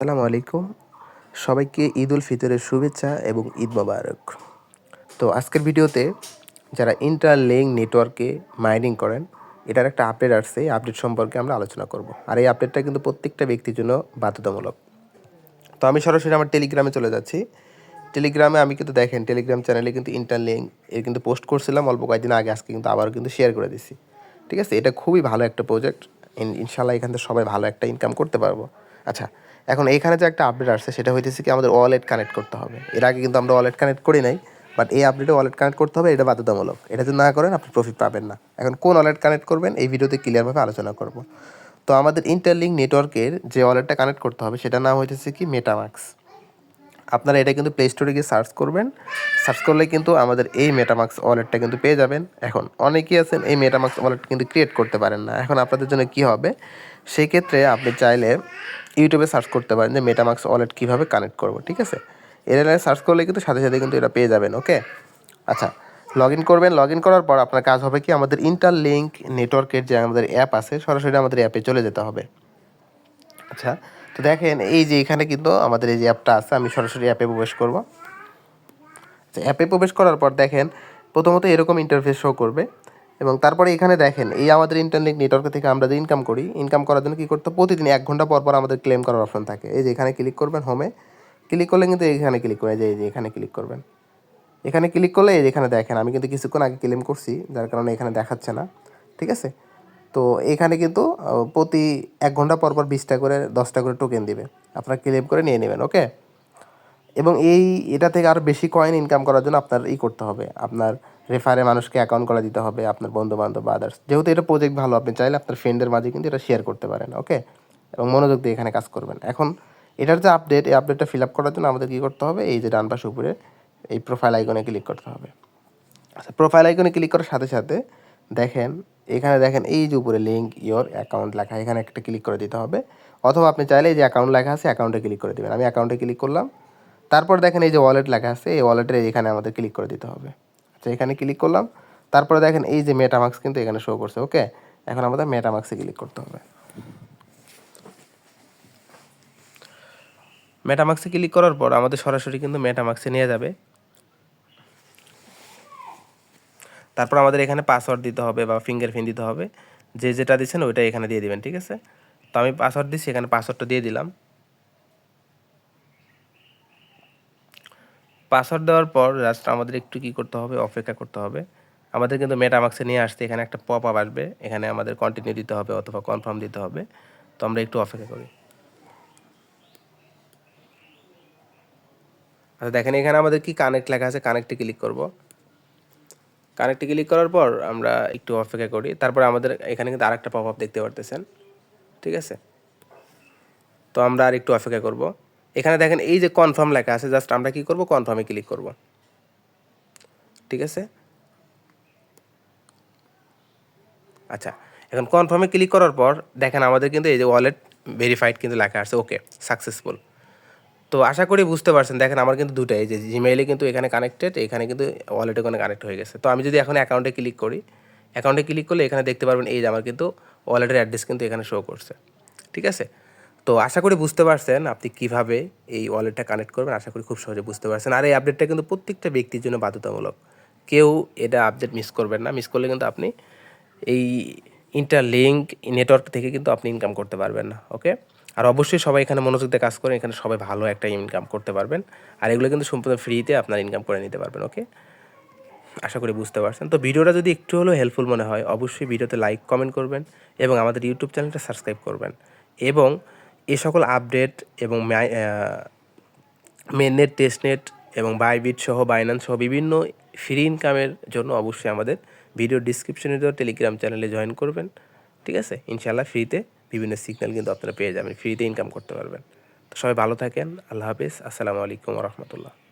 আসসালামু আলাইকুম। সবাইকে ঈদ উল ফিতরের শুভেচ্ছা এবং ঈদ মোবারক। তো আজকের ভিডিওতে যারা ইন্টারলিঙ্ক নেটওয়ার্কে মাইনিং করেন, এটার একটা আপডেট আসছে এই আপডেট সম্পর্কে আমরা আলোচনা করব। আর এই আপডেটটা কিন্তু প্রত্যেকটা ব্যক্তির জন্য বাধ্যতামূলক। তো আমি সরাসরি আমার টেলিগ্রামে চলে যাচ্ছি। টেলিগ্রামে আমি কিন্তু দেখেন, টেলিগ্রাম চ্যানেলে কিন্তু ইন্টারলিঙ্ক এর কিন্তু পোস্ট করছিলাম, অল্প কয়েকদিন আগে আজকে কিন্তু আবারও কিন্তু শেয়ার করে দিছি। ঠিক আছে? এটা খুবই ভালো একটা প্রজেক্ট। ইনশাল্লাহ এখান থেকে সবাই ভালো একটা ইনকাম করতে পারব। আচ্ছা এখন এখানে যে একটা আপডেট আসছে, সেটা হইতেছে কি আমাদের ওয়ালেট কানেক্ট করতে হবে। এর আগে কিন্তু আমরা ওয়ালেট কানেক্ট করি নাই বাট এই আপডেটে ওয়ালেট কানেক্ট করতে হবে, এটা বাধ্যতামূলক। এটা যদি না করেন, আপনি প্রফিট পাবেন না। এখন কোন ওয়ালেট কানেক্ট করবেন, এই ভিডিওতে ক্লিয়ারভাবে আলোচনা করব। তো আমাদের ইন্টারলিঙ্ক নেটওয়ার্কের যে ওয়ালেটটা কানেক্ট করতে হবে, সেটার নাম হইতেছে কি মেটামাক্স আপনারা এটা কিন্তু প্লে স্টোরে গিয়ে সার্চ করবেন। সার্চ করলে কিন্তু আমাদের এই মেটামাক্স ওয়ালেটটা কিন্তু পেয়ে যাবেন। এখন অনেকেই আছেন এই মেটামাক্স ওয়ালেট কিন্তু ক্রিয়েট করতে পারেন না। এখন আপনাদের জন্য কি হবে? সেই ক্ষেত্রে আপনি চাইলে ইউটিউবে সার্চ করতে পারেন যে মেটামাক্স ওয়ালেট কীভাবে কানেক্ট করব, ঠিক আছে? এর সার্চ করলে কিন্তু সাথে সাথে কিন্তু এটা পেয়ে যাবেন, ওকে? আচ্ছা লগ ইন করবেন। লগ ইন করার পর আপনার কাজ হবে কি? আমাদের ইন্টারলিঙ্ক নেটওয়ার্কের যে আমাদের অ্যাপ আছে, সরাসরি আমাদের অ্যাপে চলে যেতে হবে। আচ্ছা তো দেখেন, এই যে এখানে কিন্তু আমাদের এই যে অ্যাপটা আছে, আমি সরাসরি অ্যাপে প্রবেশ করব। অ্যাপে প্রবেশ করার পর দেখেন, প্রথমত এরকম ইন্টারফেস শো করবে এবং তারপরে এখানে দেখেন, এই আমাদের ইন্টারনেট নেটওয়ার্ক থেকে আমরা যে ইনকাম করি ইনকাম করার জন্য কী করতে প্রতিদিন এক ঘণ্টা পর পর আমাদের ক্লেম করার অপশন থাকে। এই যে এখানে ক্লিক করবেন হোমে ক্লিক করলে কিন্তু এখানে ক্লিক করে যে, এই যে এখানে ক্লিক করবেন। এখানে ক্লিক করলে এই এখানে দেখেন, আমি কিন্তু কিছুক্ষণ আগে ক্লেম করছি, যার কারণে এখানে দেখাচ্ছে না, ঠিক আছে? তো এখানে কিন্তু প্রতি এক ঘণ্টা পর পর বিশটা করে, দশটা করে টোকেন দিবে। আপনারা ক্লেম করে নিয়ে নেবেন ওকে এবং এই, এটা থেকে আরও বেশি কয়েন ইনকাম করার জন্য আপনার ই করতে হবে। আপনার রেফারে মানুষকে অ্যাকাউন্ট করে দিতে হবে, আপনার বন্ধু বান্ধব বা আদার্স যেহেতু এটা প্রজেক্ট ভালো, আপনি চাইলে আপনার ফ্রেন্ডের মাঝে কিন্তু এটা শেয়ার করতে পারেন ওকে এবং মনোযোগ দিয়ে এখানে কাজ করবেন। এখন, এটার যে আপডেট এই আপডেটটা ফিল আপ করার জন্য আমাদের কী করতে হবে? এই যে ডান উপরে, এই প্রোফাইল আইকনে ক্লিক করতে হবে। আচ্ছা প্রোফাইল আইকনে ক্লিক করার সাথে সাথে দেখেন এখানে দেখেন এই যে উপরে লিঙ্ক ইয়োর অ্যাকাউন্ট লেখা, এখানে একটা ক্লিক করে দিতে হবে। অথবা আপনি চাইলে যে অ্যাকাউন্ট লেখা আছে অ্যাকাউন্টে ক্লিক করে দেবেন। আমি অ্যাকাউন্টে ক্লিক করলাম। তারপর দেখেন এই যে ওয়ালেট লেখা আছে, এই ওয়ালেটের এখানে আমাদের ক্লিক করে দিতে হবে। আচ্ছা এখানে ক্লিক করলাম। তারপরে দেখেন এই যে মেটামাক্স কিন্তু এখানে শো করছে ওকে এখন আমাদের মেটামাক্সে ক্লিক করতে হবে। মেটামাক্সে ক্লিক করার পর আমাদের সরাসরি কিন্তু মেটামাক্সে নিয়ে যাবে। তারপর আমাদের এখানে পাসওয়ার্ড দিতে হবে বা ফিঙ্গার প্রিন্ট দিতে হবে। যে যেটা দিচ্ছেন ওইটা এখানে দিয়ে দিবেন, ঠিক আছে? তো আমি পাসওয়ার্ড দিচ্ছি, এখানে পাসওয়ার্ডটা দিয়ে দিলাম। পাসওয়ার্ড দেওয়ার পর জাস্ট আমাদের একটু কী করতে হবে, অপেক্ষা করতে হবে। আমাদের কিন্তু মেটামাক্সে নিয়ে আসতে এখানে একটা পপ আপ আসবে। এখানে আমাদের কন্টিনিউ দিতে হবে অথবা কনফার্ম দিতে হবে। তো আমরা একটু অপেক্ষা করি। আচ্ছা দেখেন এখানে আমাদের কি কানেক্ট লেখা আছে কানেক্টে ক্লিক করব। কানেক্টে ক্লিক করার পর আমরা একটু অপেক্ষা করি। তারপর আমাদের এখানে কিন্তু আরেকটা পপ আপ দেখতে পারতেছেন। ঠিক আছে? তো আমরা আর একটু অপেক্ষা করব। এখানে দেখেন এই যে কনফার্ম লেখা আছে জাস্ট আমরা কি করব? কনফার্মে ক্লিক করব। ঠিক আছে? আচ্ছা এখন কনফার্মে ক্লিক করার পর দেখেন আমাদের কিন্তু এই যে ওয়ালেট ভেরিফাইড কিন্তু লেখা আছে। ওকে সাকসেসফুল তো আশা করি বুঝতে পারছেন। দেখেন আমার কিন্তু দুটাই যে জিমেইলে কিন্তু এখানে কানেক্টেড এখানে কিন্তু ওয়ালেটে কোনো কানেক্ট হয়ে গেছে। তো আমি যদি এখন অ্যাকাউন্টে ক্লিক করি অ্যাকাউন্টে ক্লিক করলে এখানে দেখতে পারবেন এই যে আমার কিন্তু ওয়ালেটের অ্যাড্রেস কিন্তু এখানে শো করছে। ঠিক আছে? তো আশা করি বুঝতে পারছেন আপনি কীভাবে এই ওয়ালেটটা কানেক্ট করবেন। আশা করি খুব সহজে বুঝতে পারছেন। আর এই আপডেটটা কিন্তু প্রত্যেকটা ব্যক্তির জন্য বাধ্যতামূলক। কেউ এটা আপডেট মিস করবেন না। মিস করলে কিন্তু আপনি এই ইন্টারলিঙ্ক নেটওয়ার্ক থেকে কিন্তু আপনি ইনকাম করতে পারবেন না। ওকে আর অবশ্যই সবাই এখানে মনোযোগ দিয়ে কাজ করেন এখানে সবাই ভালো একটা ইনকাম করতে পারবেন। আর এগুলো কিন্তু সম্পূর্ণ ফ্রিতে আপনার ইনকাম করে নিতে পারবেন ওকে আশা করি বুঝতে পারছেন। তো ভিডিওটা যদি একটু হলেও হেল্পফুল মনে হয়, অবশ্যই ভিডিওতে লাইক কমেন্ট করবেন এবং আমাদের ইউটিউব চ্যানেলটা সাবস্ক্রাইব করবেন। এবং এ সকল আপডেট এবং মেন নেট টেস্ট নেট এবং বাইবিট সহ বাইনান্স সহ বিভিন্ন ফ্রি ইনকামের জন্য অবশ্যই আমাদের ভিডিও ডিসক্রিপশনে দেওয়া টেলিগ্রাম চ্যানেলে জয়েন করবেন, ঠিক আছে? ইনশাল্লাহ ফ্রিতে বিভিন্ন সিগন্যাল কিন্তু আপনারা পেয়ে যাবেন ফ্রিতে ইনকাম করতে পারবেন। তো সবাই ভালো থাকেন, আল্লাহ হাফিজ, আসসালামু আলাইকুম রহমতুল্লাহ।